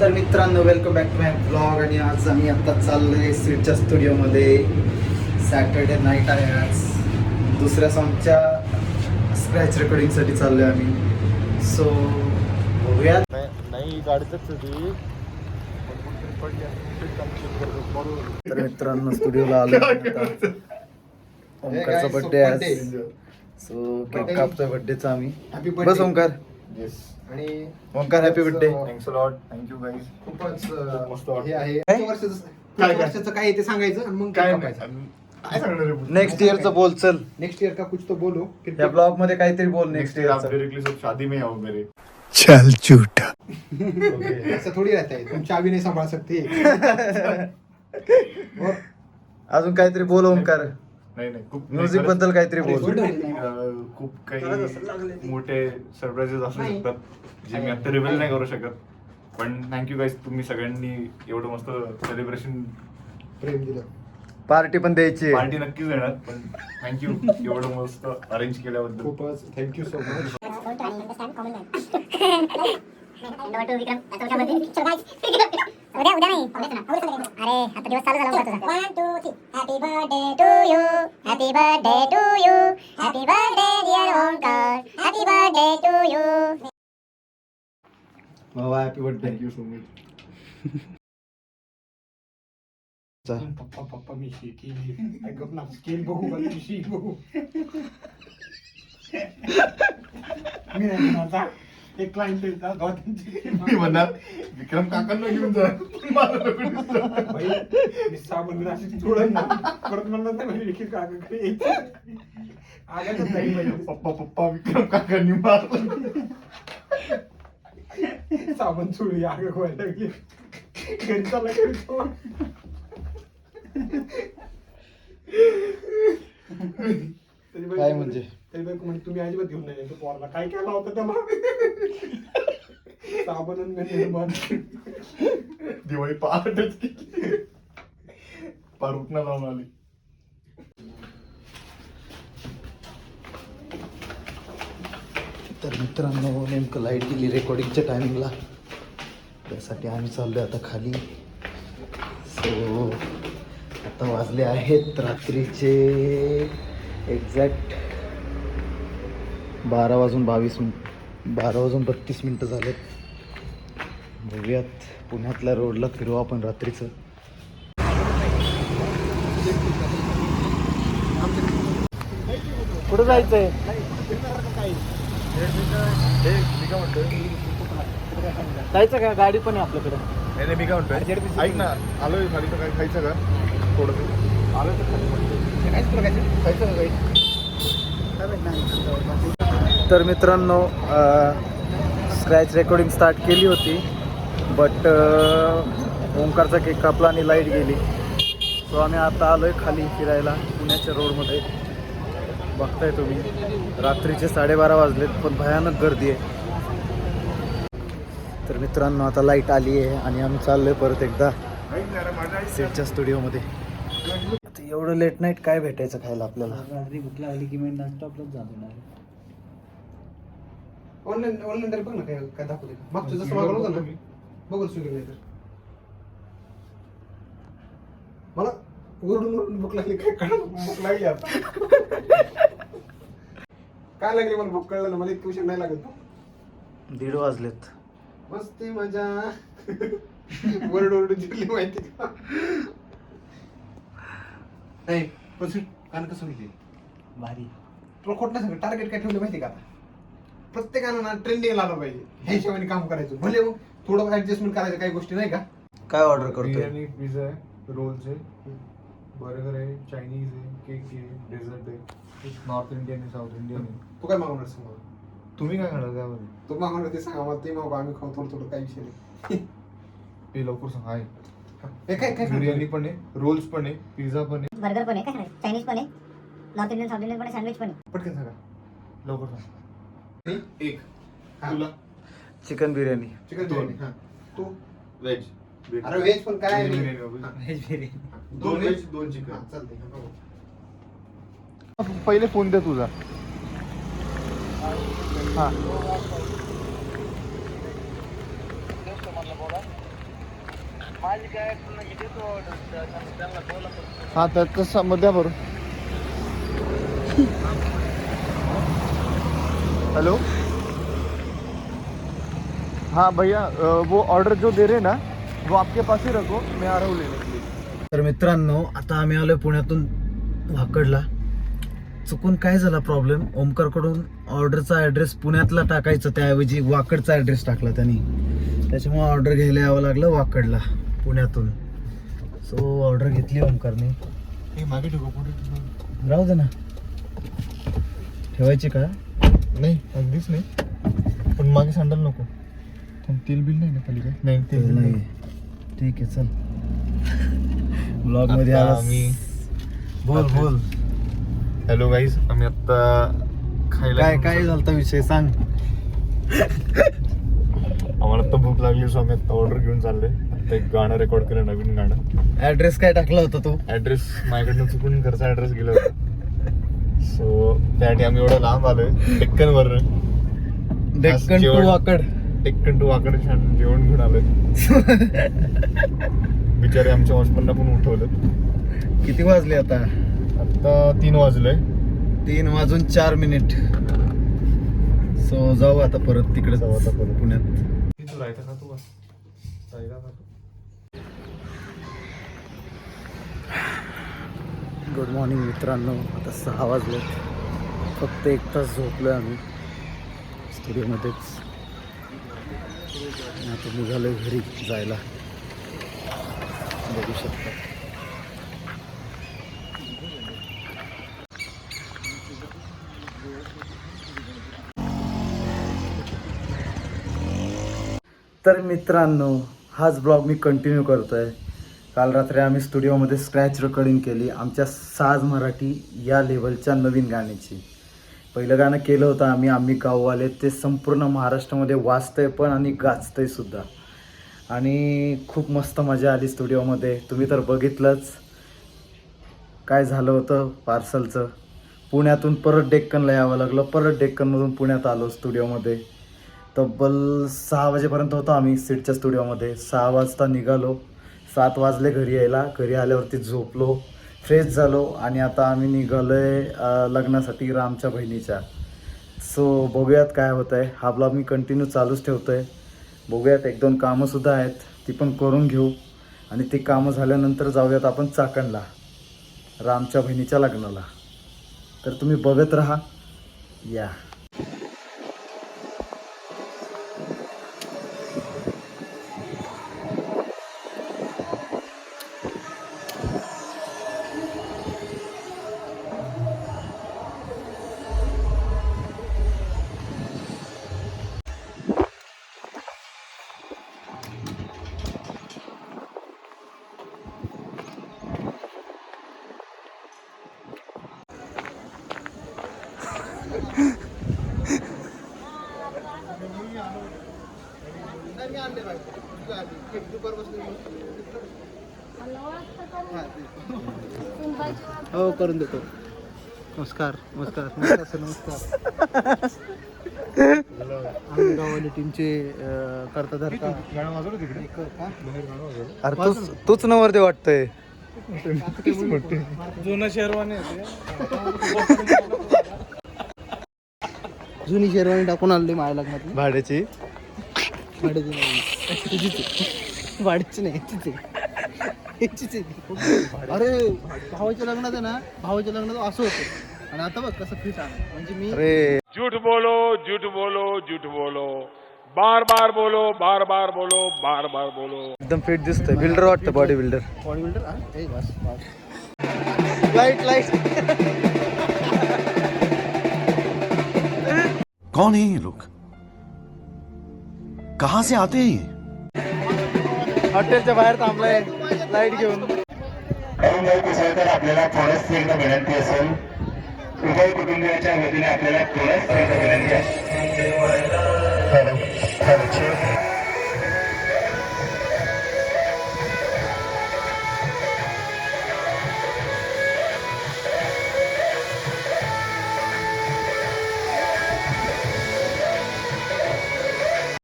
तर मित्रांनो welcome back to my blog आणि आज आम्ही आता चाललोय स्वीटच्या स्टुडिओमध्ये सॅटर्डे नाईट आहे आज. दुसऱ्या सॉंगच्या स्क्रॅच रेकॉर्डिंगसाठी चाललोय आम्ही. सो बघूयात नाही गाडीतच होती. तर मित्रांनो स्टुडिओला आलो ओंकारचा बर्थडे आहे आज. सो केक कापतोय बर्थडेचा आम्ही. हॅपी बस ओंकार. Yes. आणि Omkar happy birthday lot. Thank you guys. खूपच खूप मस्त अं, वाटतं. हे आहे काय? किती वर्षाचं काय? किती वर्षाचं काय आहे ते सांगायचं आणि मग काय काय सांगणार आहे? नेक्स्ट इयरचं बोल चल नेक्स्ट इयर का कुछ तो बोलो फिर या ब्लॉगमध्ये काहीतरी बोल नेक्स्ट नेक्स्ट ईयर आप इयरचं डायरेक्टली सब शादी में आओ मेरे चल झूठा Okay. ऐसा थोड़ी रहता है तुम चाबी नहीं संभाल सकते और अजून काहीतरी बोल ओंकार नाही नाही खूप म्युझिकबद्दल काहीतरी बोल अं, खूप काही मोठे सरप्राईजेस असू. शकतात जे मी आता रिव्हील नाही करू शकत पण थँक्यू गाईज तुम्ही सगळ्यांनी एवढं मस्त सेलिब्रेशन प्रेम दिलं पार्टी पण द्यायची आहे. पार्टी नक्कीच देणार पण थँक्यू एवढं मस्त अरेंज केल्याबद्दल खूपच थँक्यू सो मच उद्या उद्या नाही अरे आता दिवस चालू झाला तुझा one two three happy birthday to you happy birthday to you happy birthday dear Omkar happy birthday to you भावा happy birthday thank you so much पप्पा पप्पा मी शेकी ऐकत ना स्केल बघू बघ शी बघू मी नाही म्हणणार एक क्लायंट गावात मी म्हणणार विक्रम काकांना घेऊन जा. मला नको disturb. भाई मी साबण अशी सोडत ना परत म्हणणार नाही म्हणजे काकाकडे यायचं. नाही म्हणजे पप्पा पप्पा विक्रम काकांनी मारलं. साबण चोळी आग व्हायला लागली. घरी चालला घरी सोड. तरी बाई- काय म्हणजे? तरी बाई म्हणजे तुम्ही अजिबात घेऊन नाही तो पोरला काय केला होता त्याला साबण आणि मेहंदी बंद. दिवाळी पहाटच केली. पार उठणं लावून आली. तर मित्रांनो नेमकं लाइट गेली रेकॉर्डिंगच्या टायमिंगला त्यासाठी आम्ही चाललो आता खाली. सो आता वाजले आहेत रात्रीचे एक्झॅक्ट बारा वाजून बावीस मिनिट बारा वाजून बत्तीस मिनटं झालेत. बघूयात पुण्यातल्या रोडला फिरू आपण रात्रीचं. कुठं जायचंय? जायचं का? गाडी पण आहे आपल्याकडे. नाही नाही मी काय म्हणतोय ऐक ना आलोय खाली तर काय खायचं का? थोडं आलोय तर खाली खायचं का काही? तर मित्रांनो स्क्रॅच रेकॉर्डिंग स्टार्ट केली होती बट ओंकारचा केक कापला आणि लाइट गेली. सो आम्ही आता आलो आहे खाली फिरायला पुण्याच्या रोडमध्ये बघताय तुम्ही रात्रीचे साडेबारा वाजलेत पण भयानक गर्दी आहे. तर मित्रांनो आता लाइट आली आहे आणि आम्ही चाललो आहे परत एकदा सेटच्या स्टुडिओमध्ये एवढं लेट नाईट काय भेटायचं खायला आपल्याला? ऑनलाईन ऑनलाईन तरी बघ ना काय काय दाखवते का मागचं जसं मागवलं होतं ना? बघू स्विगी नाही तर. मला ओरडून ओरडून भूक लागली. काय कळ भूक लागली आता. काय लागली मला भूक? कळलं ना? मला इतकं उशीर नाही लागत दीड वाजलेत. मस्ती मजा. ओरड ओरडून जिरली माहिती का? नाही पण कान कसं होईल भारी. तुला खोट नाही सांग टार्गेट काय ठेवलं माहिती का आता? प्रत्येकानं ना ट्रेंडिंग आलं पाहिजे. ह्या हिशोबाने काम करायचं. भले मग थोडं ऍडजस्टमेंट करायचं काही गोष्टी नाही का? काय ऑर्डर करतोय? बिर्याणी पिझ्झा आहे रोल्स आहे बर्गर आहे चायनीज आहे केक आहे डेझर्ट आहे. नॉर्थ इंडियन आहे साऊथ इंडियन आहे. तू काय मागवणार सांग मला? तुम्ही काय खाणार त्यामध्ये? तू मागवणार ते सांगा मला ते मागू आम्ही खाऊ थोडं थोडं काही विषय नाही. ते लवकर सांग आहे हे काय काय बिर्याणी पण आहे रोल्स पण आहे पिझ्झा पण आहे. बर्गर पण आहे काय चायनीज पण आहे नॉर्थ इंडियन साऊथ इंडियन पण आहे सँडविच पण आहे. पटकन सांगा. लवकर सांग. एक. हा. तुला? चिकन बिर्याणी. चिकन. बिर्याणी. हा. तू? व्हेज अरे व्हेज पण काय हा. दोन व्हेज दोन हा, चिकन चालतंय. हा, बघू. पहिले फोन द्या तुझा. हां. हाँ तर तसं मध्ये बरं. हेलो हाँ भैया वो ऑर्डर जो दे रहे ना वो आपके पास ही रखो मैं आ रहा हूँ लेने के लिए। तर मित्रांनो आता आम्ही आलोय पुण्यातून वाकडला चुकून काय झाला प्रॉब्लेम ओमकारकडून ऑर्डरचा ॲड्रेस पुण्यातला टाकायचं त्याऐवजी वाकडचा ॲड्रेस टाकला त्यांनी. त्याच्यामुळे ऑर्डर घ्यायला यावं लागलं वाकडला पुण्यातून. सो ऑर्डर घेतली ओमकारने. मागे ठेवू? राहू दे ना. ठेवायची का? नाही अगदीच नाही. पण मागे सँडल नको. थांब, तेल बिल नाही ना खाली काय नाही तेल बिल नाही. ठीक आहे चल. ब्लॉगमध्ये. आम्ही- बोल बोल. हॅलो गाईज आम्ही आता खायला काय काय. झालता विषय? सांग. आम्हाला आता भूक लागली सो आम्ही आता ऑर्डर घेऊन चाललोय. आता एक गाणं रेकॉर्ड केलं नवीन गाणं. ऍड्रेस काय टाकला होता तो? ऍड्रेस माझ्याकडनं चुकून घरचा ऍड्रेस गेला होता. सो त्यासाठी आम्ही एवढं लांब आलोय. डेक्कन वर डेक्कन टू. वाकड. डेक्कन टू वाकडे छान जेवण घेऊन आलोय. बिचारे आमच्या हॉस्पिटलला पण उठवलं. किती वाजले आता? आता तीन वाजलंय. तीन वाजून चार मिनिट. सो जाऊ आता परत तिकडे. जाऊ आता परत. पुण्यात. तू राहायचा का तू? गुड मॉर्निंग मित्रांनो. आता सहा वाजले फक्त एक तास झोपलो आहे आम्ही स्टुडिओमध्येच आता निघालो घरी जायला. बघू शकता. तर मित्रांनो हाच ब्लॉग मी कंटिन्यू करतो आहे काल रात्री आम्ही स्टुडिओमध्ये स्क्रॅच रेकॉर्डिंग केली. आमच्या साज मराठी या लेवलच्या नवीन गाण्याची. पहिलं गाणं केलं होतं आम्ही आम्ही गाववाले ते संपूर्ण महाराष्ट्रामध्ये वाचतंय पण आणि गाजतंय सुद्धा. आणि खूप मस्त मजा आली स्टुडिओमध्ये. तुम्ही तर बघितलंच. काय झालं होतं पार्सलचं? पुण्यातून परत डेक्कनला यावं लागलं. परत डेक्कनमधून पुण्यात आलो स्टुडिओमध्ये. तब्बल सहा वाजेपर्यंत होतो आम्ही सीटच्या स्टुडिओमध्ये. सहा वाजता निघालो. सात वाजले घरी यायला. घरी आल्यावरती झोपलो. फ्रेश झालो आणि आता आम्ही निघालो आहे लग्नासाठी रामच्या बहिणीच्या. सो बघूयात काय होतं आहे हा ब्लॉग मी कंटिन्यू चालूच ठेवतो आहे बघूयात एक दोन कामंसुद्धा आहेत ती पण करून घेऊ. आणि ती कामं झाल्यानंतर जाऊयात आपण चाकणला रामच्या बहिणीच्या लग्नाला. तर तुम्ही बघत राहा. या. हो करून देतो. नमस्कार नमस्कार नमस्कार सर नमस्कार. आम्ही गावाली टीमचे अं, करता धरता गाणं वाजवलं तिकडे. एक का? बाहेर गाणं वाजवलं. अरे तूच तूच नवरते वाटतंय. जुनं शेरवानी जुनी शेरवानी टाकून आणली माझ्या लग्नातली. भाड्याची. आहे. भाड्याची नाही याचीच आहे. अरे भावाच्या लग्नात आहे ना भावाच्या लग्नात असं होतं. आणि आता बघ कसं फिट आहे. म्हणजे मी अरे. झूठ बोलो झूठ बोलो झूठ बोलो. बार बार बोलो बार बार बोलो बार बार बोलो. एकदम फिट दिसतोय. बिल्डर वाटतं बॉडी बिल्डर बॉडी बिल्डर हा ए बस बस. लाइट लाइट कौन है ये लोग? कहाँ से आते हैं ये? हॉटेलच्या बाहेर थांबलाय लाईट घेऊन कुसळकर आपल्याला थोडंच विनंती असेल. कुटुंबियाच्या वतीने आपल्याला थोडंच